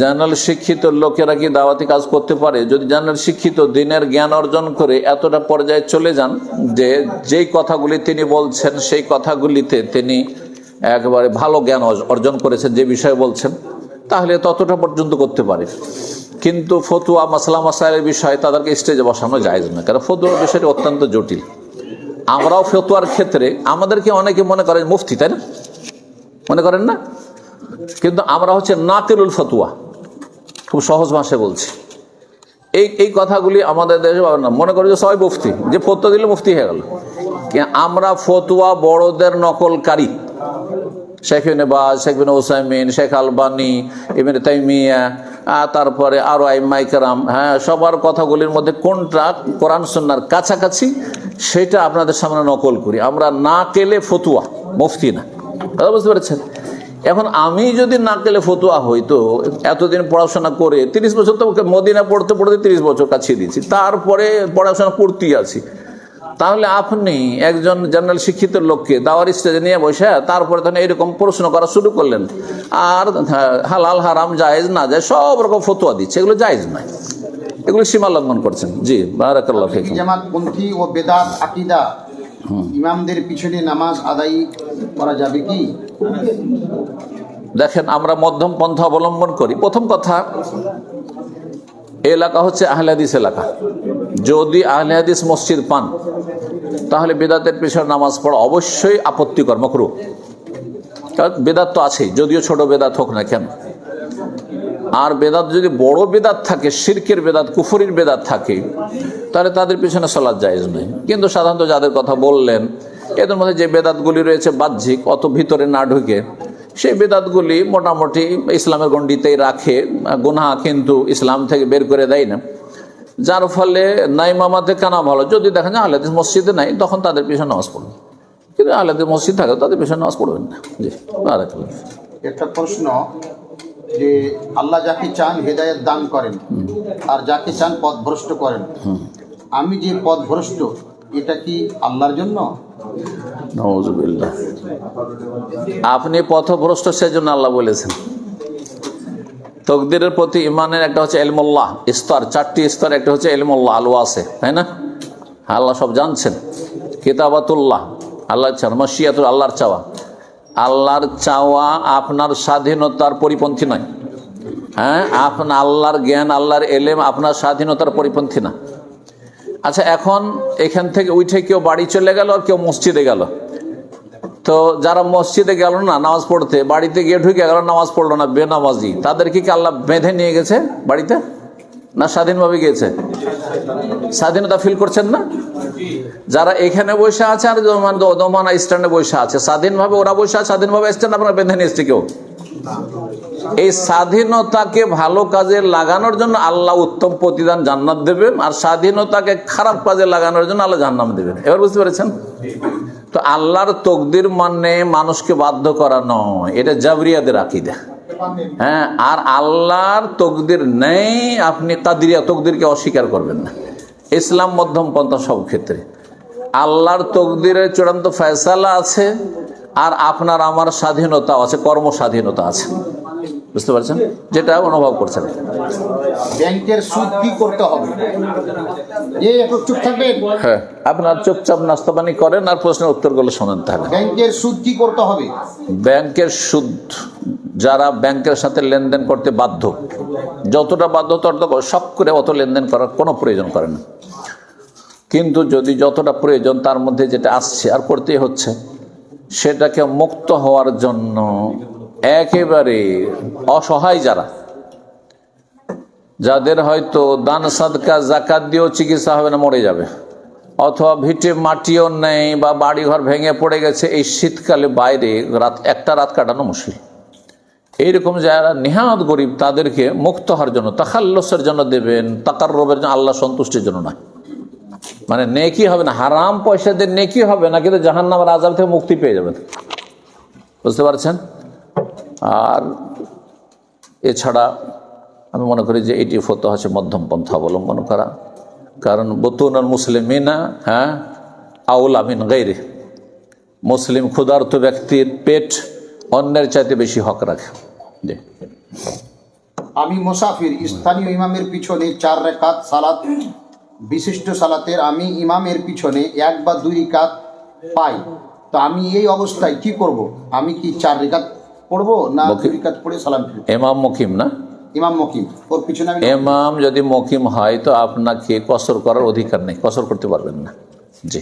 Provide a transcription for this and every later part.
General শিক্ষিত লোকেরা কি দাওয়াতি কাজ করতে পারে? যদি জেনারেল শিক্ষিত দিনের জ্ঞান অর্জন করে এতটা পর্যায়ে চলে যান যে যেই কথাগুলি তিনি বলছেন, সেই কথাগুলিতে তিনি একবারে ভালো জ্ঞান অর্জন করেছেন যে বিষয়ে বলছেন, তাহলে ততটা পর্যন্ত করতে পারে। কিন্তু ফতুয়া মাসলা মাসাইলের বিষয়ে তাদেরকে স্টেজে বসানো যায় না কারণ ফতুয়ার বিষয়টি অত্যন্ত জটিল। আমরাও ফতুয়ার ক্ষেত্রে আমাদেরকে অনেকে মনে করেন মুফতি, তাই না? মনে করেন না? কিন্তু আমরা হচ্ছে নাকিরুল ফতুয়া। খুব সহজ ভাষায় বলছি। এই এই কথাগুলি আমাদের দেশে পাবেন না। মনে করি যে সবাই মুফতি, যে ফতুয়া দিলে মুফতি হয়ে গেল। আমরা ফতুয়া বড়দের নকলকারী। শেখ নেবাজ শেখ ওসাইমিন শেখ আলবানি, ইবিন তাইমিয়া তারপরে আরও আইমাইকারাম হ্যাঁ সবার কথাগুলির মধ্যে কোনটা কোরআন সন্ন্যার কাছাকাছি, সেটা আপনাদের সামনে নকল করি। আমরা না কেলে ফতুয়া, মুফতি না। কথা বুঝতে পেরেছেন? এখন আমি যদি না কেলে ফতুয়া হই তো এতদিন পড়াশোনা করে তিরিশ বছর তো মদিনা পড়তে পড়তে তিরিশ বছর কাছিয়ে দিয়েছি। তারপরে পড়াশোনা করতেই আছি। তাহলে আপনি একজন জেনারেল শিক্ষিত লোককে দাওয়ার স্টেজে নিয়ে বসে তারপরে তখন এরকম প্রশ্ন করা শুরু করলেন। আর হ্যাঁ, হালাল হারাম জায়েজ না যায় সব রকম ফতুয়া দিচ্ছে। এগুলো জায়েজ নয়। এগুলো সীমা লঙ্ঘন করছেন। জি বারাকাল্লাহ ফিকুম। জামাত পন্থী ও বেদাত আকিদা ইমামদের পিছনে নামাজ আদায় করা যাবে কি? দেখেন, আমরা মধ্যম পন্থা অবলম্বন করি। প্রথম কথা, এলাকা হচ্ছে আহলে হাদিস এলাকা। যদি আহলে হাদিস মসজিদ পান, তাহলে বেদাতের পেছনে নামাজ পড়া অবশ্যই আপত্তিকর, মকরু। কারণ বেদাত তো আছেই, যদিও ছোট বেদাত হোক না কেন। আর বেদাত যদি বড় বেদাত থাকে, শিরকের বেদাত, কুফরির বেদাত থাকে, তাহলে তাদের পিছনে সলাদ জায়েজ নেই। কিন্তু সাধারণত যাদের কথা বললেন, এদের মধ্যে যে বেদাতগুলি রয়েছে বাহ্যিক, অত ভিতরে না ঢুকে, সেই বেদাতগুলি মোটামুটি ইসলামের গণ্ডিতেই রাখে, গুনাহ কিন্তু ইসলাম থেকে বের করে দেয় না। যার ফলে নাই মামাতে কানা ভালো। যদি দেখেন যে আহলাদিস মসজিদে নাই, তখন তাদের পিছনে নামাজ পড়বেন কিন্তু আহলাদিস মসজিদ থাকে তাদের পিছনে নামাজ পড়বেন না। জি একটা প্রশ্ন যে আল্লাহ যাকে চান হেদায়েত দান করেন আর যাকে চান পথভ্রষ্ট করেন। আমি যে পথভ্রষ্ট এটা কি আল্লাহর জন্য? আপনি পথভ্রষ্ট সেজন্য আল্লাহ বলেছেন। তকদিরের প্রতি ইমানের একটা হচ্ছে এলমুল্লাহ, স্তর, চারটি স্তর, একটা হচ্ছে এলমুল্লাহ আলু আছে তাই না? আল্লাহ সব জানছেন। কিতাবাতুল্লাহ আল্লাহ চান মশিয়াতুল আল্লাহর চাওয়া। আল্লাহর চাওয়া আপনার স্বাধীনতার পরিপন্থী নয়। হ্যাঁ? আপনার আল্লাহর জ্ঞান, আল্লাহর এলেম আপনার স্বাধীনতার পরিপন্থী না। আচ্ছা এখন এখান থেকে উঠে কেউ বাড়ি চলে গেল আর কেউ মসজিদে গেল। তো যারা মসজিদে গেল না, নামাজ পড়তে, বাড়িতে গিয়ে ঢুকে গেল নামাজ পড়ল না, বেনামাজি। তাদেরকে কি আল্লাহ বেঁধে নিয়ে গেছে বাড়িতে? না স্বাধীনভাবে গিয়েছে? স্বাধীনতা ফিল করছেন না? যারা এখানে বসে আছে আর দোমান- স্ট্যান্ডে বসে আছে, স্বাধীনভাবে ওরা বসে আছে, স্বাধীনভাবে স্ট্যান্ড আপনারা বেঁধে নিয়ে কেউ? এই স্বাধীনতাকে ভালো কাজে লাগানোর জন্য আল্লাহ উত্তম প্রতিদান জান্নাত দেবেন, আর স্বাধীনতাকে খারাপ কাজে লাগানোর জন্য আল্লাহ জান্নাম দেবেন। এবার বুঝতে পেরেছেন? তো আল্লাহর তকদির মানে মানুষকে বাধ্য করা নয়, এটা জাবরিয়াদের আকিদা। হ্যাঁ আর আল্লাহর তকদির নেই, আপনি কাদিরিয়া তকদিরকে অস্বীকার করবেন না। ইসলাম মধ্যম পন্থা সব ক্ষেত্রে। আল্লাহর তকদিরের চূড়ান্ত ফয়সালা আছে, আর আপনার আমার স্বাধীনতা আছে কর্ম স্বাধীনতা আছে। বুঝতে পারছেন? যেটা অনুভব করছেন। ব্যাংকের সুদ কি করতে হবে? চুপ থাকবেন। হ্যাঁ আপনার চুপচাপ নাস্তা পানি করেন আর প্রশ্নের উত্তরগুলো শোনেন তাহলে। ব্যাংকের সুদ কি করতে হবে? ব্যাংকের সুদ যারা ব্যাংকের সাথে লেনদেন করতে বাধ্য যতটা বাধ্য তত সব করে অত লেনদেন করার কোনো প্রয়োজন করে না। কিন্তু যদি যতটা প্রয়োজন তার মধ্যে যেটা আসছে আর করতেই হচ্ছে সেটাকে মুক্ত হওয়ার জন্য একেবারে অসহায় যারা। যাদের হয়তো দান, সাদকা, জাকাত দিয়েও চিকিৎসা হবে না, মরে যাবে। অথবা ভিটে মাটিও নেই বা বাড়িঘর ভেঙে পড়ে গেছে, এই শীতকালে বাইরে রাত, একটা রাত কাটানো মুশকিল। এইরকম যারা নেহাত গরিব, তাদেরকে মুক্ত হওয়ার জন্য তাকাল্লসের জন্য দেবেন তাকার রোবের জন্য আল্লাহ সন্তুষ্টির জন্য নয়। মানে নেকি হবে না, হারাম পয়সা দিয়ে নেকি হবে না, কিন্তু জাহান নামের আজাব থেকে মুক্তি পেয়ে যাবেন। বুঝতে পারছেন? আর এছাড়া আমি মনে করি যে এটি ফতো হচ্ছে মধ্যম পন্থা অবলম্বন করা। কারণ বতুন মুসলিমিনা হ্যাঁ আউল আমিন গাইরে। মুসলিম ক্ষুধার্ত ব্যক্তির পেট অন্যের চাইতে বেশি হক রাখে। আমি মুসাফির, স্থানীয় ইমামের পিছনে চার রেখাত সালাত, বিশিষ্ট সালাতের আমি ইমামের পিছনে এক বা দুই রেখাত পাই। তো আমি এই অবস্থায় কি করব? আমি কি চার রেখাত পড়ব না দুই পড়ে সালাম ফিরবো এমাম মকিম না? ইমাম মকিম। ওর পিছনে আমি এমাম যদি মকিম হয় তো আপনাকে কসর করার অধিকার নেই কসর করতে পারবেন না। জি।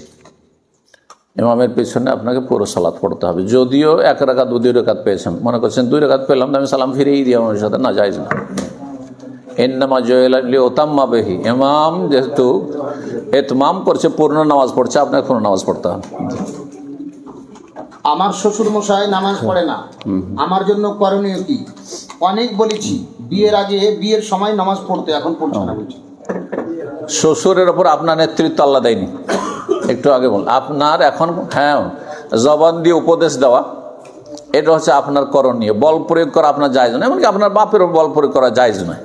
ইমামের পিছনে আপনাকে পুরো সালাত পড়তে হবে। যদিও এক রাকাত দুই রেখাত পেয়েছেন। মনে করছেন দুই রেখাত পেলাম তো আমি সালাম ফিরেই দিই আমার সাথে না যাইজ না। এন্নামা জয়লি ওতাম্মা বেহি। ইমাম যেহেতু এতমাম করছে পূর্ণ নামাজ পড়ছে আপনাকে কোনো নামাজ পড়তে হবে। আমার শ্বশুর মশাই নামাজ পড়ে না। আমার জন্য করণীয় কি? অনেক বলেছি। বিয়ের আগে বিয়ের সময় নামাজ পড়তে এখন পড়ছে না বলছি। শ্বশুরের ওপর আপনার নেতৃত্ব আল্লাহ দেয়নি। একটু আগে বল। আপনার এখন হ্যাঁ জবান দিয়ে উপদেশ দেওয়া এটা হচ্ছে আপনার করণীয়। বল প্রয়োগ করা আপনার জায়জ নয়। এমনকি আপনার বাপের উপর বল প্রয়োগ করা জায়জ নয়।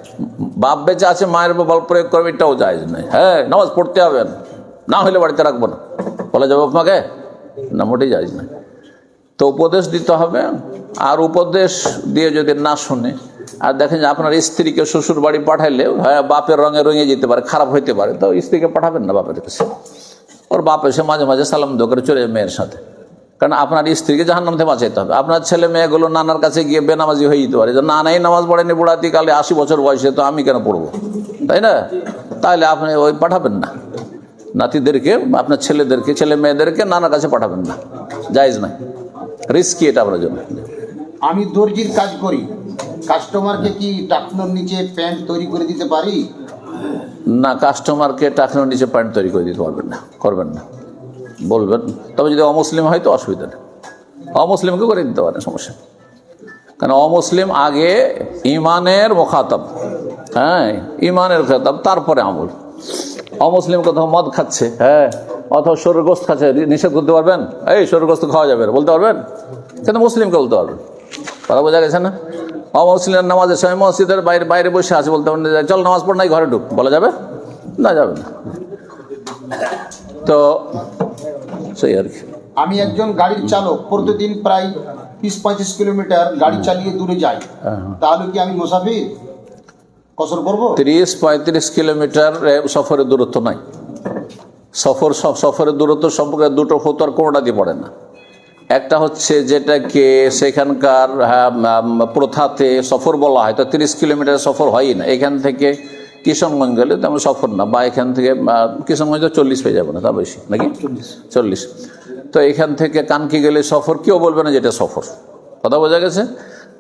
বাপ বেঁচে আছে মায়ের উপর বল প্রয়োগ করবে এটাও জায়জ নয়। হ্যাঁ নামাজ পড়তে হবে। না হলে বাড়িতে রাখব না। বলা যাবে আপনাকে? না মোটেই জায়জ নয়। তো উপদেশ দিতে হবে, আর উপদেশ দিয়ে যদি না শুনে, আর দেখেন যে আপনার স্ত্রীকে শ্বশুর বাড়ি পাঠাইলে হ্যাঁ বাপের রঙে রঙে যেতে পারে, খারাপ হইতে পারে, তো স্ত্রীকে পাঠাবেন না বাপের কাছে। ওর বাপ এসে মাঝে মাঝে সালাম দো করে চলে মেয়ের সাথে। কারণ আপনার স্ত্রীকে জাহান্নাম থেকে বাঁচাইতে হবে। আপনার ছেলে মেয়েগুলো নানার কাছে গিয়ে বেনামাজি হয়ে যেতে পারে। যে নানাই নামাজ পড়েনি বুড়াতি, কালে আশি বছর বয়সে তো আমি কেন পড়ব? তাই না? তাহলে আপনি ওই পাঠাবেন না। নাতিদেরকে, আপনার ছেলেদেরকে, ছেলে মেয়েদেরকে নানার কাছে পাঠাবেন না। জায়জ নাই। রিস্কি এটা আপনার জন্য। আমি দর্জির কাজ করি। কাস্টমারকে কি টাকনোর নিচে প্যান্ট তৈরি করে দিতে পারি? না কাস্টমারকে টাকানোর নিচে প্যান্ট তৈরি করে দিতে পারবেন না করবেন না। বলবেন তবে যদি অমুসলিম হয় তো অসুবিধা নেই। অমুসলিমকে করে দিতে পারেন সমস্যা। কারণ অমুসলিম আগে ইমানের মোখাতাব হ্যাঁ ইমানের খেতাব তারপরে আমল। অমুসলিম কোথাও মদ খাচ্ছে হ্যাঁ অথবা সরগোস্ত খাচ্ছে নিষেধ করতে পারবেন? এই সরগোস্ত খাওয়া যাবে বলতে পারবেন? কিন্তু মুসলিমকে বলতে পারবেন। কথা বোঝা গেছে না? অমুসলিম নামাজের সময় মসজিদের বাইরে বাইরে বসে আছে বলতে পারেন যে, চল নামাজ পড় নাই ঘরে ঢুক। বলা যাবে? না যাবে না। তো সেই আর কি। আমি একজন গাড়ির চালক প্রতিদিন প্রায় তিরিশ পঁয়ত্রিশ কিলোমিটার গাড়ি চালিয়ে দূরে যাই। তাহলে কি আমি মুসাফির? কসর করব? তিরিশ পঁয়ত্রিশ কিলোমিটার সফরের দূরত্ব নাই। সফর সফরের দূরত্ব সম্পর্কে দুটো ফতোয়ার কোনোটা দিয়ে পড়ে না। একটা হচ্ছে যেটাকে সেখানকার হ্যাঁ, প্রথাতে সফর বলা হয়। তো তিরিশ কিলোমিটার সফর হয়ই না। এখান থেকে কিশনগঞ্জ গেলে তেমন সফর না। বা এখান থেকে তো চল্লিশ পেয়ে যাবে না তা বেশি। নাকি? চল্লিশ। তো এখান থেকে কানকি গেলে সফর কেউ বলবে না যেটা সফর। কথা বোঝা গেছে?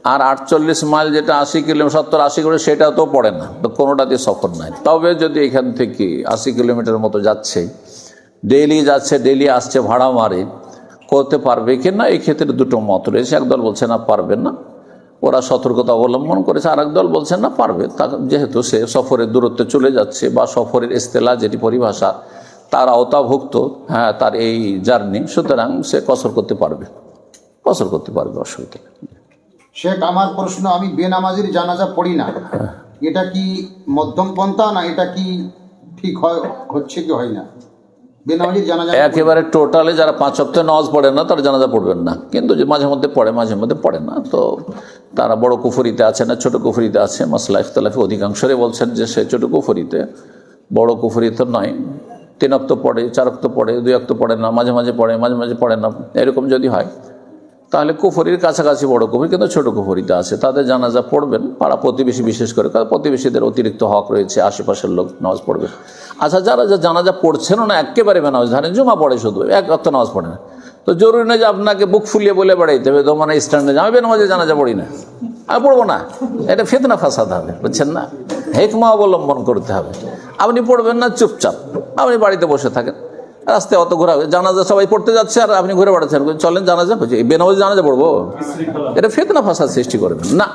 আর আটচল্লিশ মাইল যেটা আশি কিলোমিটার, সত্তর আশি করে সেটা তো পড়ে না, তো কোনোটাতে সফর নাই। তবে যদি এখান থেকে আশি কিলোমিটার মতো যাচ্ছে, ডেইলি যাচ্ছে, ডেইলি আসছে ভাড়া মারে, করতে পারবে কি না, এই ক্ষেত্রে দুটো মত রয়েছে। একদল বলছে না, পারবে না। ওরা সতর্কতা অবলম্বন করেছে আর দল বলছে না, পারবে। তা যেহেতু সে সফরের দূরত্বে চলে যাচ্ছে বা সফরের ইস্তেলা যেটি পরিভাষা, তার আওতাভুক্ত হ্যাঁ তার এই জার্নি, সুতরাং সে কসর করতে পারবে। কসর করতে পারবে, অসুবিধা। শেখ আমার প্রশ্ন, আমি বেনামাজির জানাজা পড়ি না। এটা কি মধ্যম পন্থা না এটা কি ঠিক হয়, হচ্ছে কি হয় না? বেনামাজির জানাজা একেবারে টোটালে যারা পাঁচ সপ্তাহে নামাজ পড়ে না, তারা জানাজা পড়বেন না। কিন্তু যে মাঝে মধ্যে পড়ে, মাঝে মধ্যে পড়ে না। তো তারা বড় কুফরিতে আছে না, ছোট কুফরিতে আছে, মাসলা ইখতলাফি অধিকাংশরে বলছেন যে সে ছোট কুফরিতে। বড় কুফরিতে নয়। তিন অক্ত পড়ে, চার অক্ত পড়ে, দুই অক্ত পড়ে না, মাঝে মাঝে পড়ে, মাঝে মাঝে পড়ে না, এরকম যদি হয় তাহলে কুফরির কাছাকাছি বড় কুফরি, কিন্তু ছোট কুফরিতে আছে। তাদের জানাজা পড়বেন, পাড়া প্রতিবেশী বিশেষ করে, কারণ প্রতিবেশীদের অতিরিক্ত হক রয়েছে, আশেপাশের লোক নামাজ পড়বে। আচ্ছা যারা যা জানাজা পড়ছেন না, একেবারে বেনামাজ ধরেন জমা পড়ে শুধু, এক অর্থ নামাজ পড়ে না। তো জরুরি নয় যে আপনাকে বুক ফুলিয়ে বলে বেড়াইতে হবে, তো মানে স্ট্যান্ডে আমি বেনামাজে জানাজা পড়ি না। আমি পড়ব না। এটা ফেতনা ফাসাদ হবে, বুঝছেন না? হেকমা অবলম্বন করতে হবে। আপনি পড়বেন না, চুপচাপ। আপনি বাড়িতে বসে থাকেন। রাস্তায় অত ঘোরা জানাজা সবাই পড়তে যাচ্ছে আর আপনি ঘুরে বেড়াচ্ছেন। চলেন জানাজা বলছি এই বেনামাজি জানাজা পড়ব? এটা ফেতনা ফাসাদ সৃষ্টি করবেন না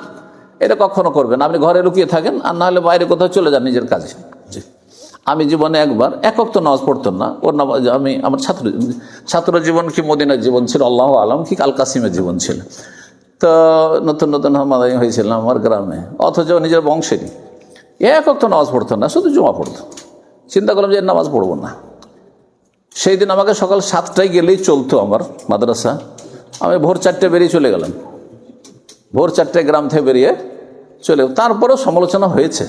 এটা কখনো করবেন আপনি ঘরে লুকিয়ে থাকেন আর নাহলে বাইরে কোথাও চলে যান নিজের কাজে। আমি জীবনে একবার একক তো নামাজ পড়তাম না। ওর নামাজ আমি আমার ছাত্র ছাত্র জীবন কি মদিনার জীবন ছিল? আল্লাহ আলম কি আল কাসিমের জীবন ছিল। তো নতুন নতুন হামাদাই হয়েছিলাম আমার গ্রামে। অথচ নিজের বংশেরই। একক তো নামাজ পড়তো না শুধু জমা পড়তো চিন্তা করলাম যে নামাজ পড়ব না। সেই দিন আমাকে সকাল সাতটায় গেলেই চলতো আমার মাদ্রাসা। আমি ভোর চারটে বেরিয়ে চলে গেলাম। ভোর চারটে গ্রাম থেকে বেরিয়ে চলে তারপরেও সমালোচনা হয়েছে।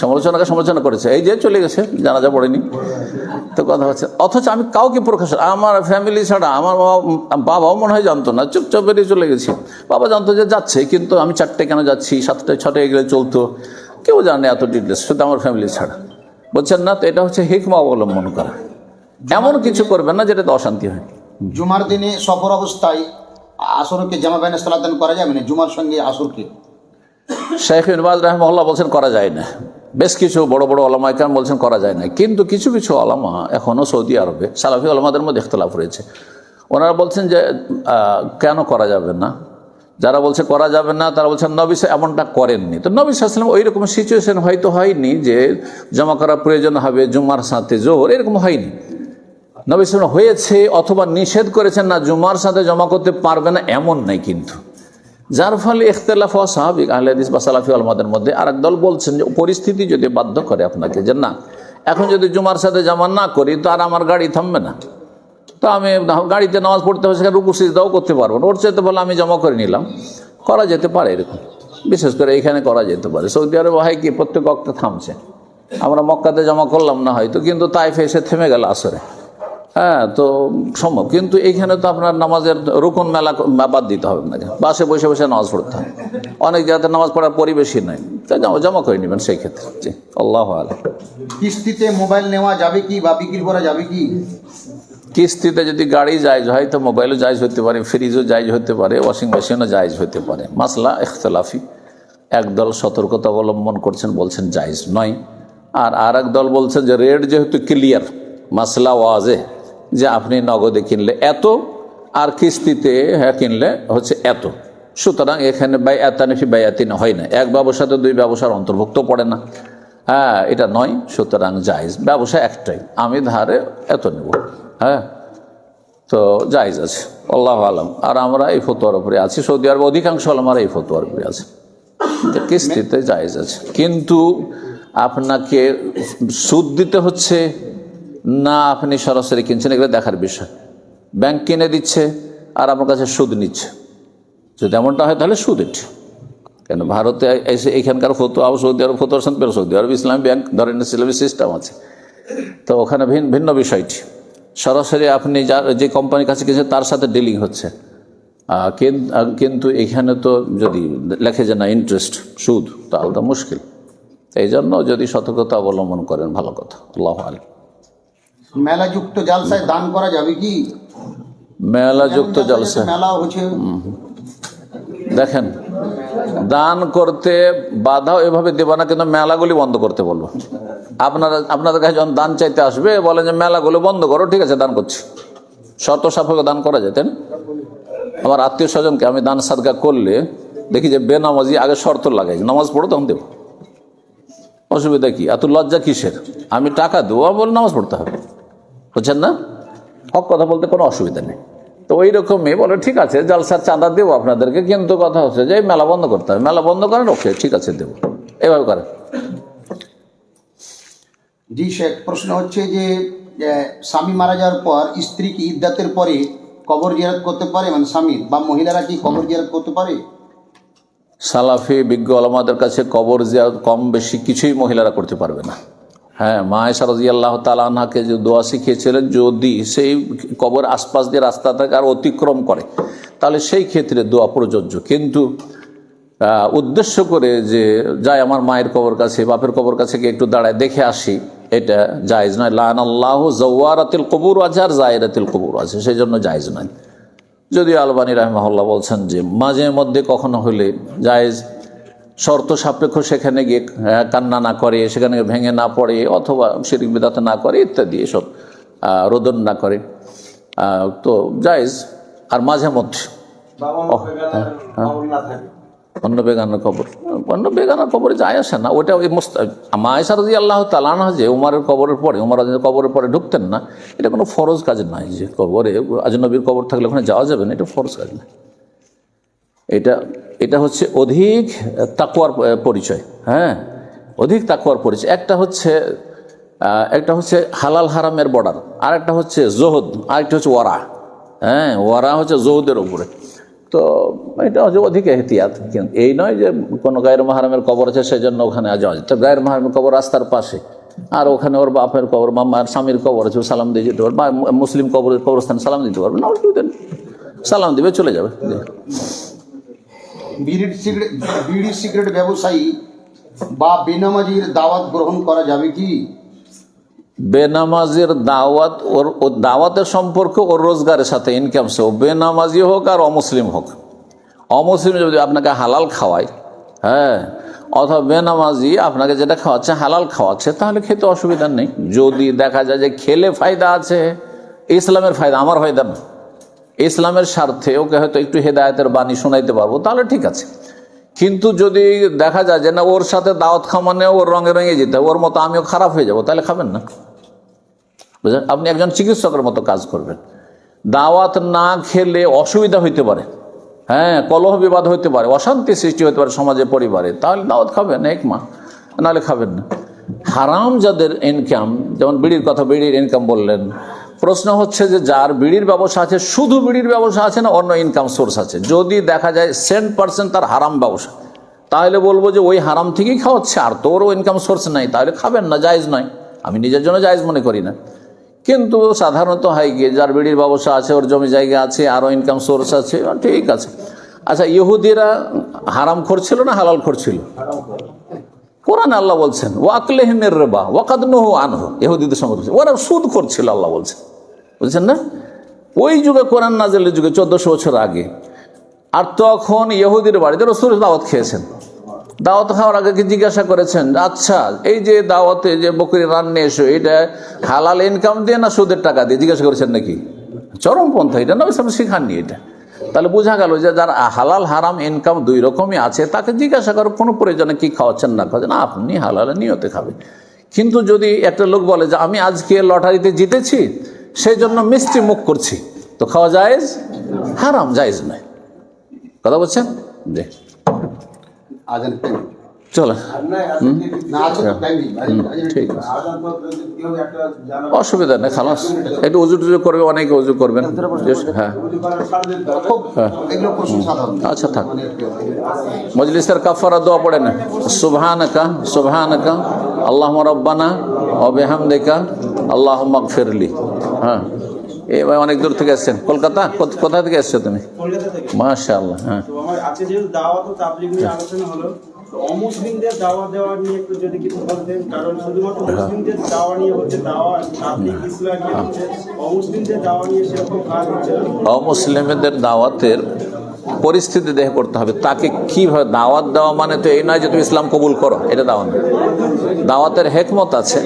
সমালোচনাকে সমালোচনা করেছে। এই যে চলে গেছে, জানাজা পড়েনি। তো কথা হচ্ছে, অথচ আমি কাউকে প্রকাশ আমার ফ্যামিলি ছাড়া, আমার বাবা বাবাও মনে হয় জানতো না। চুপচাপ বেরিয়ে চলে গেছি। বাবা জানতো যে যাচ্ছে, কিন্তু আমি চারটে কেন যাচ্ছি? সাতটায়, ছটায় গেলে চলতো। কেউ জানে এত ডিটেলস শুধু আমার ফ্যামিলি ছাড়া। বলছেন, না, তো এটা হচ্ছে হিকমা অবলম্বন করা। এমন কিছু করবেন না যেটাতে অশান্তি হয়। জুমার দিনে সফর অবস্থায় আসরকে জামা প্যান্ট সালাদান করা যাবে না জুমার সঙ্গে আসরকে। শেখ ইনবাজ রহমল্লা বলছেন করা যায় না। বেশ কিছু বড় বড় আলামাইকার বলছেন করা যায় না। কিন্তু কিছু কিছু আলামা এখনও সৌদি আরবে সালাফি আলমাদের মধ্যে ইখতলাফ রয়েছে। ওনারা বলছেন যে কেন করা যাবে না? যারা বলছে করা যাবে না তারা বলছেন নবী এমনটা করেননি। তো নবী সাহসালাম ওই রকম সিচুয়েশন হয়তো হয়নি যে জমা করা প্রয়োজন হবে জুমার সাথে জোর এরকম হয়নি। নবী সালাম হয়েছে অথবা নিষেধ করেছেন না, জুমার সাথে জমা করতে পারবে না, এমন নাই কিন্তু। যার ফলে ইখতলাফ হওয়া স্বাভাবিক। আহলে হাদিস বা সালাফি আলমাদের মধ্যে আর দল বলছেন যে, পরিস্থিতি যদি বাধ্য করে আপনাকে যে, না, এখন যদি জুমার সাথে জমা না করি, তো আর আমার গাড়ি থামবে না। তো আমি গাড়িতে নামাজ পড়তে হবে, সেখানে রুকু সিজদাও করতে পারব না। ওর চাইতে বলে আমি জমা করে নিলাম। করা যেতে পারে এরকম। বিশেষ করে এখানে করা যেতে পারে। সৌদি আরবে হয় কি, প্রত্যেক অক্টে থামছে। আমরা মক্কাতে জমা করলাম না হয়তো, কিন্তু তাইফে এসে থেমে গেল আসরে। হ্যাঁ তো সম্ভব। কিন্তু এইখানে তো আপনার নামাজের রুকন মেলা বাদ দিতে হবে আপনাকে। বাসে বসে বসে নামাজ পড়তে হবে। অনেক জায়গাতে নামাজ পড়ার পরিবেশই নাই। তাই জমা জমা করে নেবেন সেই ক্ষেত্রে। জি আল্লাহ আলম কিস্তিতে মোবাইল নেওয়া যাবে কি বা বিক্রি করা যাবে কি? কিস্তিতে যদি গাড়ি জায়জ হয় তো মোবাইলও জায়জ হতে পারে ফ্রিজও জায়জ হতে পারে ওয়াশিং মেশিনও জায়জ হতে পারে। মাসলা ইখতলাফি। একদল সতর্কতা অবলম্বন করছেন বলছেন জায়জ নয়। আর আর দল বলছেন যে রেট যেহেতু ক্লিয়ার মাসলা ওয়াজে। যে আপনি নগদে কিনলে এত, আর কিস্তিতে হ্যাঁ কিনলে হচ্ছে এত। সুতরাং এখানে বাই এতানিফি বাই এতিন হয় না। এক ব্যবসাতে দুই ব্যবসার অন্তর্ভুক্ত পড়ে না। হ্যাঁ এটা নয়, সুতরাং জায়জ। ব্যবসা একটাই, আমি ধারে এত নেব। হ্যাঁ তো জায়জ আছে, আল্লাহ আলম। আর আমরা এই ফতোয়ার উপরে আছি, সৌদি আরব অধিকাংশ আলমারা এই ফতোয়ার উপরে আছে। কিস্তিতে জায়জ আছে। কিন্তু আপনাকে সুদ দিতে হচ্ছে না, আপনি সরাসরি কিনছেন, এগুলো দেখার বিষয়। ব্যাংক কিনে দিচ্ছে আর আপনার কাছে সুদ নিচ্ছে। যদি এমনটা হয় তাহলে সুদ এটি। কেন? ভারতে এসে এখানকার ফতো আবার সৌদি আরব ফতো আসেন পেরো, সৌদি আরব, ইসলামী ব্যাংক, ধরেন ইসলামী সিস্টেম আছে। তো ওখানে ভিন্ন ভিন্ন বিষয়টি সরাসরি আপনি যার যে কোম্পানির কাছে গেছে তার সাথে ডিলিং হচ্ছে। কিন্তু এখানে তো যদি লেখে যে না ইন্টারেস্ট সুদ, তাহলে তো মুশকিল। এই জন্য যদি সতর্কতা অবলম্বন করেন, ভালো কথা। আল্লাহ আলম মেলাযুক্ত জালসায় দান করা যাবে কি? মেলাযুক্ত জলসা মেলা হচ্ছে। দেখেন দান করতে বাধাও এভাবে দেবো না কিন্তু মেলাগুলি বন্ধ করতে বলব। আপনারা আপনাদের কাছে যখন দান চাইতে আসবে বলেন যে মেলাগুলো বন্ধ করো ঠিক আছে দান করছি। শর্ত সাপেক্ষ দান করা যেতেন আমার আত্মীয় স্বজনকে আমি দান সাদকা করলে দেখি যে বেনামাজি আগে শর্ত লাগাই নামাজ পড়ো তখন দেবো। অসুবিধা কি? এত লজ্জা কিসের? আমি টাকা দেবো বলে নামাজ পড়তে হবে। বুঝছেন না? হক কথা বলতে কোনো অসুবিধা নেই। তো ওই রকমই বলে ঠিক আছে জালসার চাঁদা দেবো আপনাদেরকে কিন্তু কথা হচ্ছে যে মেলা বন্ধ করতে হবে। মেলা বন্ধ করেন ওকে ঠিক আছে দেবো। এভাবে করেন জি শেখ প্রশ্ন হচ্ছে যে স্বামী মারা যাওয়ার পর স্ত্রী কি ইদ্দাতের পরে কবর জিয়ারত করতে পারে? মানে স্বামীর বা মহিলারা কি কবর জিয়ারত করতে পারে? সালাফি বিজ্ঞ আলমাদের কাছে কবর জিয়ারত কম বেশি কিছুই মহিলারা করতে পারবে না। হ্যাঁ মা এসা রাজি আল্লাহ তালাহাকে যে দোয়া শিখিয়েছিলেন, যদি সেই কবর আশপাশ দিয়ে রাস্তা রাস্তাটাকে আর অতিক্রম করে, তাহলে সেই ক্ষেত্রে দোয়া প্রযোজ্য। কিন্তু উদ্দেশ্য করে যে যাই আমার মায়ের কবর কাছে, বাপের কবর কাছে গিয়ে একটু দাঁড়ায় দেখে আসি, এটা জায়েজ নয়। লান আল্লাহ জওয়ারাতিল কবুর আছে আর জায়রাতিল কবুর আছে সেই জন্য জায়েজ নয়। যদি আলবানী রাহমাহুল্লাহ বলছেন যে মাঝে মধ্যে কখনো হলে জায়েজ শর্ত সাপেক্ষ সেখানে গিয়ে কান্না না করে সেখানে ভেঙে না পড়ে অথবা শিরিক বিদাতে না করে ইত্যাদি এসব রোদন না করে। তো জায়েজ আর মাঝে মধ্যে। হ্যাঁ, হ্যাঁ। অন্য বেগানার কবর অন্য বেগানার কবরে যায় আসে না। ওটা ওই মোস্ত মায়েশা রাজি আল্লাহ তালানা যে উমারের কবরের পরে উমার কবরের পরে ঢুকতেন না এটা কোনো ফরজ কাজ নয় যে কবরে আজনবীর কবর থাকলে ওখানে যাওয়া যাবে না এটা ফরজ কাজ নয় এটা এটা হচ্ছে অধিক তাকুয়ার পরিচয় হ্যাঁ? অধিক তাকুয়ার পরিচয়। একটা হচ্ছে একটা হচ্ছে হালাল হারামের বর্ডার আর একটা হচ্ছে জোহদ আর একটা হচ্ছে ওয়ারা হ্যাঁ? ওয়ারা হচ্ছে জোহদের উপরে। তো এটা হচ্ছে অধিক এহতিয়াত, কিন্তু এই নয় যে কোনো গায়ের মাহারামের কবর আছে সেই জন্য ওখানে যাওয়া যায় তো গায়ের মাহারামের কবর রাস্তার পাশে, আর ওখানে ওর বাপের কবর মামার স্বামীর কবর আছে সালাম দিয়ে যেতে পারবে, বা মুসলিম কবরের কবরস্থান সালাম দিতে পারবে। না সালাম দিবে, চলে যাবে। বিড়ির সিগারেট বিড়ি সিগারেট ব্যবসায়ী বা বেনামাজির দাওয়াত গ্রহণ করা যাবে কি? বেনামাজির দাওয়াত, ওর, ও দাওয়াতের সম্পর্ক ওর রোজগারের সাথে ইনকাম সে বেনামাজি হোক আর অমুসলিম হোক। অমুসলিম যদি আপনাকে হালাল খাওয়ায় হ্যাঁ অথবা বেনামাজি আপনাকে যেটা খাওয়াচ্ছে, হালাল খাওয়াচ্ছে, তাহলে খেতে অসুবিধা নেই। যদি দেখা যায় যে খেলে ফায়দা আছে, ইসলামের ফায়দা, আমার ফায়দা না ইসলামের স্বার্থে ওকে হয়তো একটু হেদায়তের বাণী শোনাইতে পারব, তাহলে ঠিক আছে। কিন্তু যদি দেখা যায় যে না, ওর সাথে দাওয়াত খামানে ওর রঙে রঙে যেতে, ওর মতো আমিও খারাপ হয়ে যাব, তাহলে খাবেন না। বুঝলেন? আপনি একজন চিকিৎসকের মতো কাজ করবেন। দাওয়াত না খেলে অসুবিধা হইতে পারে। হ্যাঁ কলহ বিবাদ হইতে পারে, অশান্তি সৃষ্টি হতে পারে সমাজে, পরিবারে। তাহলে দাওয়াত খাবেন, এক মা, নাহলে খাবেন না। হারাম যাদের ইনকাম যেমন বিড়ির কথা, বিড়ির ইনকাম বললেন প্রশ্ন হচ্ছে যে যার বিড়ির ব্যবসা আছে, শুধু বিড়ির ব্যবসা আছে না অন্য ইনকাম সোর্স আছে? যদি দেখা যায় সেন্ট পার্সেন্ট তার হারাম ব্যবসা, তাহলে বলব যে ওই হারাম থেকেই খাওয়াচ্ছে, আর তোরও ইনকাম সোর্স নাই, তাহলে খাবেন না, জায়জ নয়। আমি নিজের জন্য জায়জ মনে করি না। কিন্তু সাধারণত হয় গিয়ে যার বিড়ির ব্যবসা আছে, ওর জমি জায়গা আছে, আরও ইনকাম সোর্স আছে, ঠিক আছে। আচ্ছা ইহুদিরা হারাম করছিল না হালাল করছিল কোরআন আল্লাহ বলছেন ওয়াকলেহিনের রেবা ওয়াকাদ নহু আনহ। ইহুদিদের সম্পর্কে ওরা সুদ করছিল আল্লাহ বলছেন। বুঝছেন না? ওই যুগে কোরআন নাজেলের যুগে চোদ্দশো বছর আগে, আর তখন ইহুদির বাড়িতে রসুল দাওয়াত খেয়েছেন। দাওয়াত খাওয়ার আগে কি জিজ্ঞাসা করেছেন আচ্ছা এই যে দাওয়াতে যে বকরি রান্নে এসো, এটা হালাল ইনকাম দিয়ে না সুদের টাকা দিয়ে? জিজ্ঞাসা করেছেন নাকি? চরমপন্থা, এটা না শিখাননি এটা। তাহলে বোঝা গেল যে যার হালাল, হারাম ইনকাম দুই রকমই আছে, তাকে জিজ্ঞাসা করো, কোনো প্রয়োজনে কি খাওয়াচ্ছেন, না খাওয়াচ্ছেন? না, আপনি হালালে নিয়তে খাবেন। কিন্তু যদি একটা লোক বলে যে আমি আজকে লটারিতে জিতেছি সেই জন্য মিষ্টি মুখ করছি, তো খাওয়া জায়েজ? হারাম, জায়েজ নয়। কথা বলছেন? জি আজান টাইমিং আজান ঠিক আছে। অসুবিধা নেই খালাস। একটু উজু টুজু করবে অনেকে উজু করবেন। হ্যাঁ। সাধারণ আচ্ছা থাক। মজলিসের কাফারা দোয়া পড়ে না। সুবহানাকা সুবহানাকা আল্লাহ রব্বানা অবেহামদেকা আল্লাহ ফিরলি হ্যাঁ। এ ভাই অনেক দূর থেকে এসছেন। কলকাতা? কোথ- কোথা থেকে এসছো তুমি? কলকাতা থেকে। মাশা আল্লাহ হ্যাঁ অমুসলিমদের দাওয়া দেওয়া নিয়ে একটু যদি কিছু বলতেন, কারণ শুধুমাত্র মুসলিমদের দাওয়া নিয়ে হচ্ছে দাওয়া ইসলাম হচ্ছে অমুসলিমদের দাওয়া নিয়ে সেরকম কাজ হচ্ছে? অমুসলিমদের দাওয়াতের পরিস্থিতি দেখে করতে হবে। তাকে কীভাবে দাওয়াত দেওয়া মানে তো এই নয় যে তুমি ইসলাম কবুল করো, এটা দাওয়াত দাওয়াতের হেকমত আছে।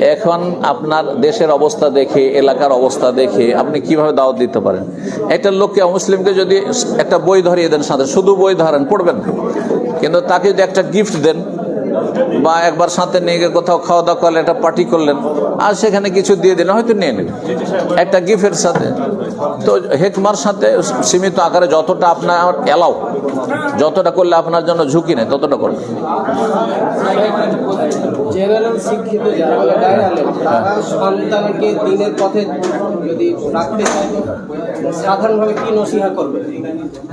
এখন আপনার দেশের অবস্থা দেখে, এলাকার অবস্থা দেখে আপনি কীভাবে দাওয়াত দিতে পারেন? একটা লোককে মুসলিমকে যদি একটা বই ধরিয়ে দেন সাথে, শুধু বই ধরেন, পড়বেন। কিন্তু তাকে যদি একটা গিফট দেন বা একবার সাথে নিয়ে গিয়ে কোথাও খাওয়া দাওয়া করলেন, একটা পার্টি করলেন, আর সেখানে কিছু দিয়ে দিলেন, হয়তো নিয়ে নেবেন একটা গিফটের সাথে। তো হেকমার সাথে সীমিত আকারে যতটা আপনার এলাও, যতটা করলে আপনার জন্য ঝুঁকি নেই, ততটা চায়, সাধারণভাবে কি নসিহা করবে?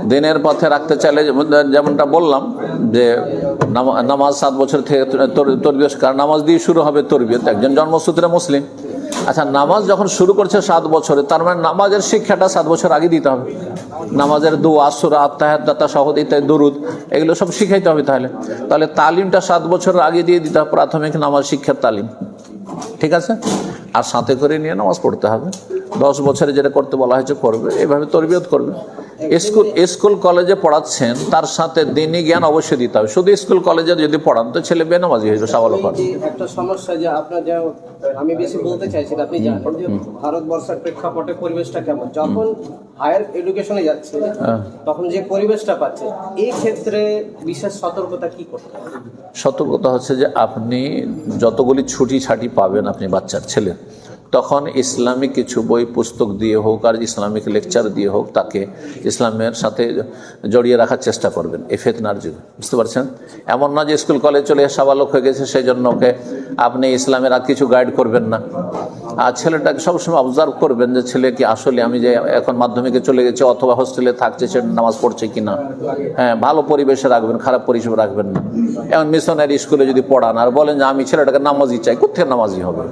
দিনের পথে রাখতে চাইলে যেমনটা বললাম, যে নামা- নামাজ সাত বছর থেকে তরবিয়ত কারণ নামাজ দিয়ে শুরু হবে তরবিয়ত, একজন জন্মসূত্রে মুসলিম। আচ্ছা নামাজ যখন শুরু করছে সাত বছরে, তার মানে নামাজের শিক্ষাটা সাত বছর আগে দিতে হবে। নামাজের দু আসুরা আত্মাহাত্তা সহদ ইত্যাদি, দুরুদ, এগুলো সব শিখাইতে হবে তাহলে। তাহলে তালিমটা সাত বছর আগে দিয়ে দিতে হবে, প্রাথমিক নামাজ শিক্ষার তালিম। ঠিক আছে? আর সাথে করে নিয়ে নামাজ পড়তে হবে। দশ বছরে যেটা করতে বলা হয়েছে করবে এভাবে তরবিয়ত করবে। স্কুল স্কুল কলেজে পড়াচ্ছেন তার সাথে দিনই জ্ঞান অবশ্যই দিতে হবে। শুধু স্কুল কলেজে যদি পড়ান তো ছেলে বেনামাজি হয়ে যাবে সাবালক একটা সমস্যা যে আপনার যে আমি বেশি বলতে চাইছি আপনি জানেন যে ভারতবর্ষের প্রেক্ষাপটে পরিবেশটা কেমন? যখন হায়ার এডুকেশনে যাচ্ছে তখন যে পরিবেশটা পাচ্ছে এই ক্ষেত্রে বিশেষ সতর্কতা কি করতে সতর্কতা হচ্ছে যে আপনি যতগুলি ছুটি ছাটি পাবেন আপনি বাচ্চার ছেলে তখন ইসলামিক কিছু বই, পুস্তক দিয়ে হোক আর ইসলামিক লেকচার দিয়ে হোক তাকে ইসলামের সাথে জড়িয়ে রাখার চেষ্টা করবেন এ ফেতনার যুগে। বুঝতে পারছেন? এমন না যে স্কুল, কলেজ চলে সাবালক হয়ে গেছে সেই জন্য ওকে আপনি ইসলামের আর কিছু গাইড করবেন না। আর ছেলেটাকে সবসময় অবজার্ভ করবেন যে ছেলে কি আসলে আমি যে এখন মাধ্যমিকে চলে গেছে অথবা হোস্টেলে থাকছে সে নামাজ পড়ছে কিনা। হ্যাঁ ভালো পরিবেশে রাখবেন খারাপ পরিবেশে রাখবেন না। এমন মিশনারি স্কুলে যদি পড়ান আর বলেন যে আমি ছেলেটাকে নামাজি চাই কোথেকে নামাজি হবে?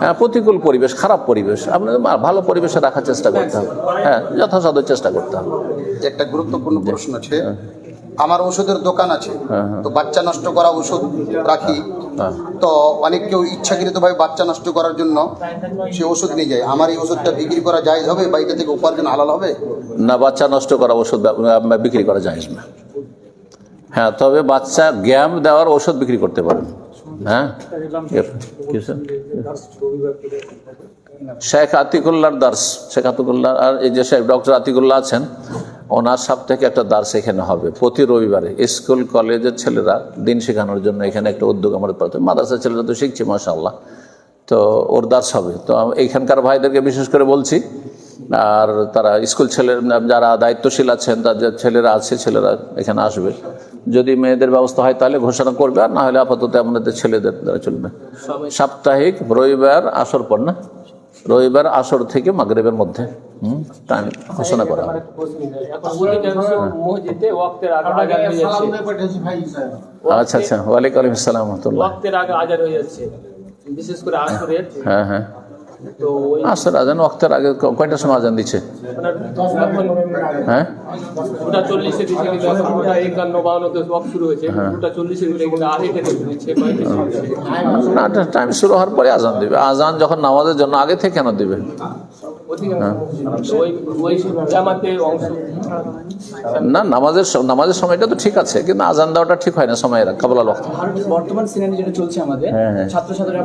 হ্যাঁ প্রতিকূল পরিবেশ খারাপ পরিবেশ। আপনাদের ভালো পরিবেশে রাখার চেষ্টা করতে হবে। হ্যাঁ যথাসাধ্য চেষ্টা করতে হবে। একটা গুরুত্বপূর্ণ প্রশ্ন আছে আমার ওষুধের দোকান আছে তো বাচ্চা নষ্ট করা ওষুধ রাখি। হ্যাঁ। তো অনেক কেউ ইচ্ছাকৃতভাবে বাচ্চা নষ্ট করার জন্য সে ওষুধ নিয়ে যায়। আমার এই ওষুধটা বিক্রি করা যায় হবে? বা এটা থেকে উপার্জন হালাল হবে? না, বাচ্চা নষ্ট করা ওষুধ বিক্রি করা যায় না। হ্যাঁ তবে বাচ্চা জ্ঞান দেওয়ার ওষুধ বিক্রি করতে পারেন। হ্যাঁ? শেখ আতিকুল্লার দার্স, শেখ আতিকুল্লাহ আর এই যে শেখ ডক্টর আতিকুল্লাহ আছেন ওনার সব থেকে একটা দার্স এখানে হবে। প্রতি রবিবারে স্কুল কলেজের ছেলেরা দিন শেখানোর জন্য এখানে একটা উদ্যোগ আমাদের পাচ্ছে মাদ্রাসার ছেলেরা তো শিখছে মাসাল্লাহ তো ওর দাস হবে। তো এইখানকার ভাইদেরকে বিশেষ করে বলছি আর তারা স্কুল ছেলে যারা দায়িত্বশীল আছেন তাদের ছেলেরা আছে ছেলেরা এখানে আসবে। যদি মেয়েদের ব্যবস্থা হয় তাহলে ঘোষণা করবে আর না হলে আপাতত আমাদের ছেলেদের দ্বারা চলবে। সাপ্তাহিক রবিবার আসর পর না? রবিবার আসর থেকে মাগরেবের মধ্যে টাইম ঘোষণা করা হবে। আচ্ছা আচ্ছা ওয়ালাইকুম আসসালাম রহমতুল্লাহ। হয়ে বিশেষ করে আসরের। হ্যাঁ হ্যাঁ। আসর আজান ওয়াক্তের আগে কয়টার সময় আজান দিচ্ছে হ্যাঁ? হ্যাঁ। দিচ্ছে না টাইম শুরু হওয়ার পরে আজান দিবে। আজান যখন নামাজের জন্য আগে থেকে কেন দিবে? অংশ। না নামাজের নামাজের সময়টা তো ঠিক আছে কিন্তু আজান দেওয়াটা ঠিক হয় না সময়ের কাবলা লক্ষ বর্তমান সিনারি যেটা চলছে আমাদের হ্যাঁ, হ্যাঁ।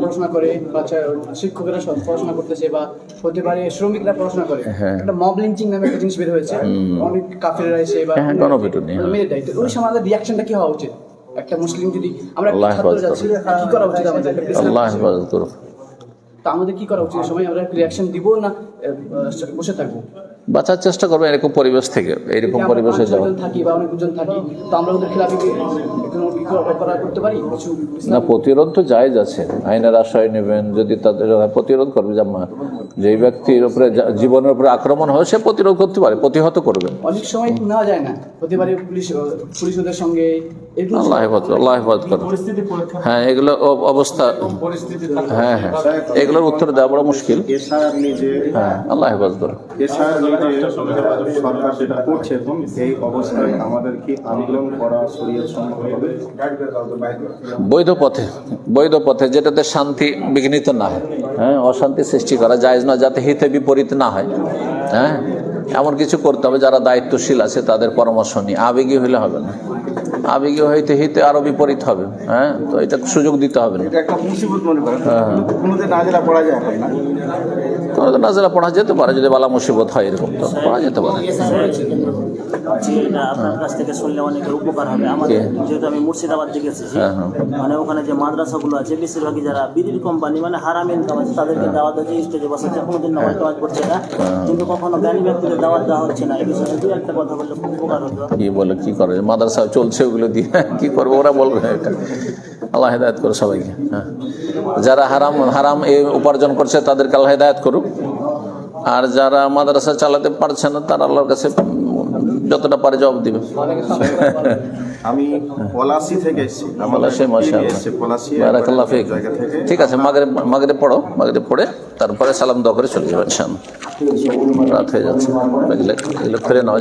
পড়াশোনা করে বাচ্চা শিক্ষকেরা পড়াশোনা করতেছে বা হতে পারে শ্রমিকরা পড়াশোনা করে হ্যাঁ। একটা মব লিঞ্চিং নামে একটা জিনিস বের হয়েছে অনেক কাফেররা এসে বা হ্যাঁ, গণপিটুনি, হ্যাঁ। মেরে দেয় তো ওই সময় আমাদের রিয়াকশনটা কি হওয়া উচিত? একটা মুসলিম যদি আমরা আল্লাহ ছাত্র হেফাজত যাচ্ছি কি করা উচিত আমাদের? আল্লাহ হেফাজত করুক। তো আমাদের কি করা উচিত? সময় আমরা রিয়াকশন দিব না? বসে থাকব। বাঁচার চেষ্টা করবে এরকম পরিবেশ থেকে এরকম পরিবেশে পাঁচ যাওয়া ছয়জন থাকি বা অনেকজন থাকি তো আমরা ওদের খেলাফি কোনো কি করা- করা করতে পারি? কিছু না প্রতিরোধ তো জায়েজ আছে। আইনের আশ্রয় নেবেন যদি তাদের প্রতিরোধ করবে যে যেই ব্যক্তির উপরে যা- জীবনের উপরে আক্রমণ হয় সে প্রতিরোধ করতে পারে প্রতিহত করবে। অনেক সময় নেওয়া যায় না হতে পারে পুলিশ পুলিশ ওদের সঙ্গে আল্লাহ হেফাজত আল্লাহ হেফাজত করুন হ্যাঁ এগুলো অবস্থা হ্যাঁ হ্যাঁ। এগুলোর উত্তর দেওয়া বড় মুশকিল। হ্যাঁ আল্লাহ হেফাজত নিজে সরকার করছে এই অবস্থায় আমাদের কি আন্দোলন করা শরীয়ত হবে। বৈধ পথে বৈধ পথে যেটাতে শান্তি বিঘ্নিত না হয় হ্যাঁ অশান্তি সৃষ্টি করা যায় না, যাতে হিতে বিপরীত না হয় হ্যাঁ এমন কিছু করতে হবে যারা দায়িত্বশীল আছে, তাদের পরামর্শ নিয়ে। আবেগী হলে হবে না। আবেগী হইতে হিতে আরও বিপরীত হবে হ্যাঁ? তো এটা সুযোগ দিতে হবে না। এটা একটা মুসিবত মনে করেন। কোনোদিন নাজেরা পড়া যায় এখন না? কোনো নাজেলা পড়া যেতে পারে যদি বালা মুসিবত হয় এরকম তো পড়া যেতে পারে। আপনার কাছ থেকে শুনলে অনেকের উপকার হবে। আমাদের যেহেতু আমি মুর্শিদাবাদ থেকে এসেছি হ্যাঁ, হ্যাঁ। মানে ওখানে যে মাদ্রাসাগুলো আছে বেশিরভাগই যারা বিড়ির কোম্পানি মানে হারাম ইনকাম আছে তাদেরকে দাওয়াত হচ্ছে স্টেজে বসাচ্ছে। কোনোদিন নামাজ টামাজ করছে না কিন্তু কখনো জ্ঞানী ব্যক্তিদের দাওয়াত দেওয়া হচ্ছে না। এই বিষয়ে দু একটা কথা বললে খুব উপকার হতো। কি বলে কি করে? মাদ্রাসা চলছে ওগুলো দিয়ে কি করব ওরা বলবে এটা। আল্লাহ হেদায়ত করো সবাইকে হ্যাঁ। যারা হারাম হারাম এ উপার্জন করছে তাদেরকে আল্লাহ হেদায়ত করুক। আর যারা মাদ্রাসা চালাতে পারছে না তারা আল্লাহর কাছে যতটা পারে জবাব দিবে। আমি পলাশি থেকে এসেছি। পলাশে মাশাআল্লাহ। ফিক। ঠিক আছে মাগরে মাগরে পড়ো মাগরে পড়ে তারপরে সালাম দোয়া করে চলে যাবেন ইনশাআল্লাহ। রাত হয়ে যাচ্ছে। এগুলো এগুলো খুলে নেওয়া